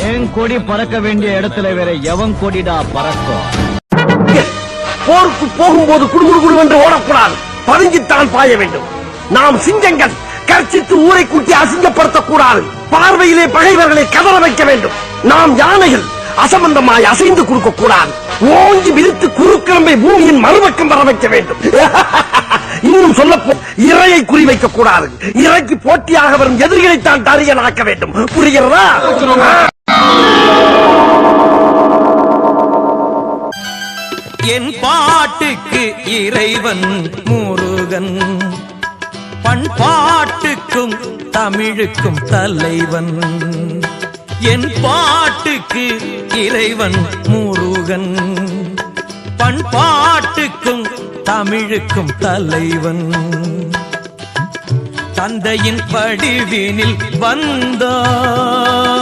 என் கொடி பறக்க வேண்டிய இடத்துல வேற எவன் கொடிடா பறக்கும்? போருக்கு போகும்போது குடுகுடு குடுவென்று ஓடக்கூடாது பதுங்கித்தான் பாய வேண்டும். நாம் சிங்கங்கள் கர்ச்சித்து ஊரை கூட்டி அசிங்கப்படுத்தக் கூடாது பார்வையிலே பகைவர்களை கதற வைக்க வேண்டும். நாம் யானைகள் அசம்பந்தமாய் அசைந்து கொடுக்க கூடாது ஓங்கி விரித்து குறுக்கிழமை பூமியின் மறுபக்கம் வர வைக்க வேண்டும். இன்னும் சொல்லப்போ இறையை குறிவைக்க கூடாது இறைக்கு போட்டியாக வரும் எதிரிகளைத்தான் தரியனாக்க வேண்டும். புரிகிறதா? என் பாட்டுக்கு இறைவன் முருகன். பண்பாட்டுக்கும் தமிழுக்கும் தலைவன். என் பாட்டுக்கு இறைவன் முருகன். பண்பாட்டுக்கும் தமிழுக்கும் தலைவன். தந்தையின் படிவினில் வந்தான்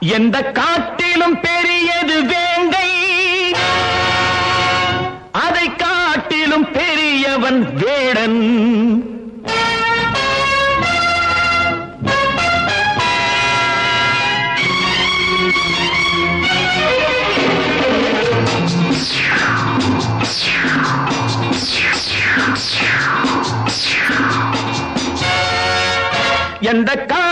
எந்த காட்டிலும் பெரியது வேங்கை. அதை காட்டிலும் பெரியவன் வேடன். எந்த காட்டிலும்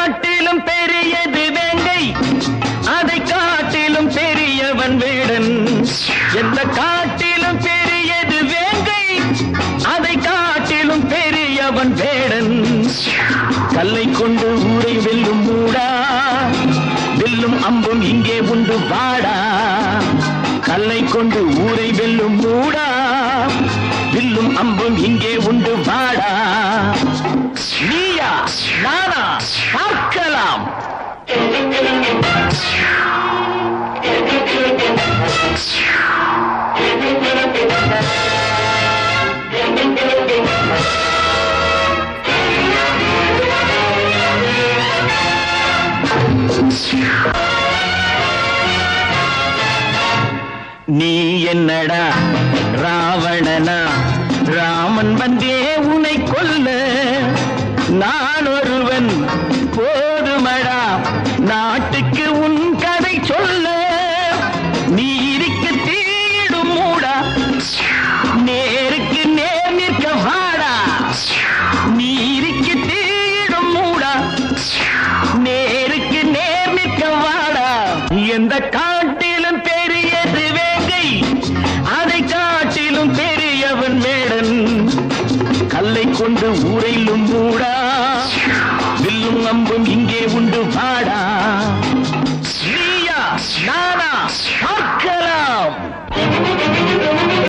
கல்லை கொண்டு ஊரை வெல்லும் மூடா. வெல்லும் அம்பும் இங்கே உண்டு வாடா. கல்லை கொண்டு ஊரை வெல்லும் மூடா. வில்லும் அம்பும் இங்கே உண்டு வாடா. நீயா நானா பார்க்கலாம். Thank you. நீ என்னடா ராவணனா? ராமன் வந்தே உனை கொல்ல. நான் ஒருவன் போதுமடா. நாட்டுக்கு உன் கதை சொல்ல. நீருக்கு தீடும் மூடா. நேருக்கு நேர் நிற்க வாடா. நீருக்கு தீடும் மூடா. நேருக்கு நேர் நிற்க வாடா. எந்த காட்டு சொல்லை கொண்டு ஊரையிலும் மூடா வில்லும் அம்பும் இங்கே உண்டு பாடா.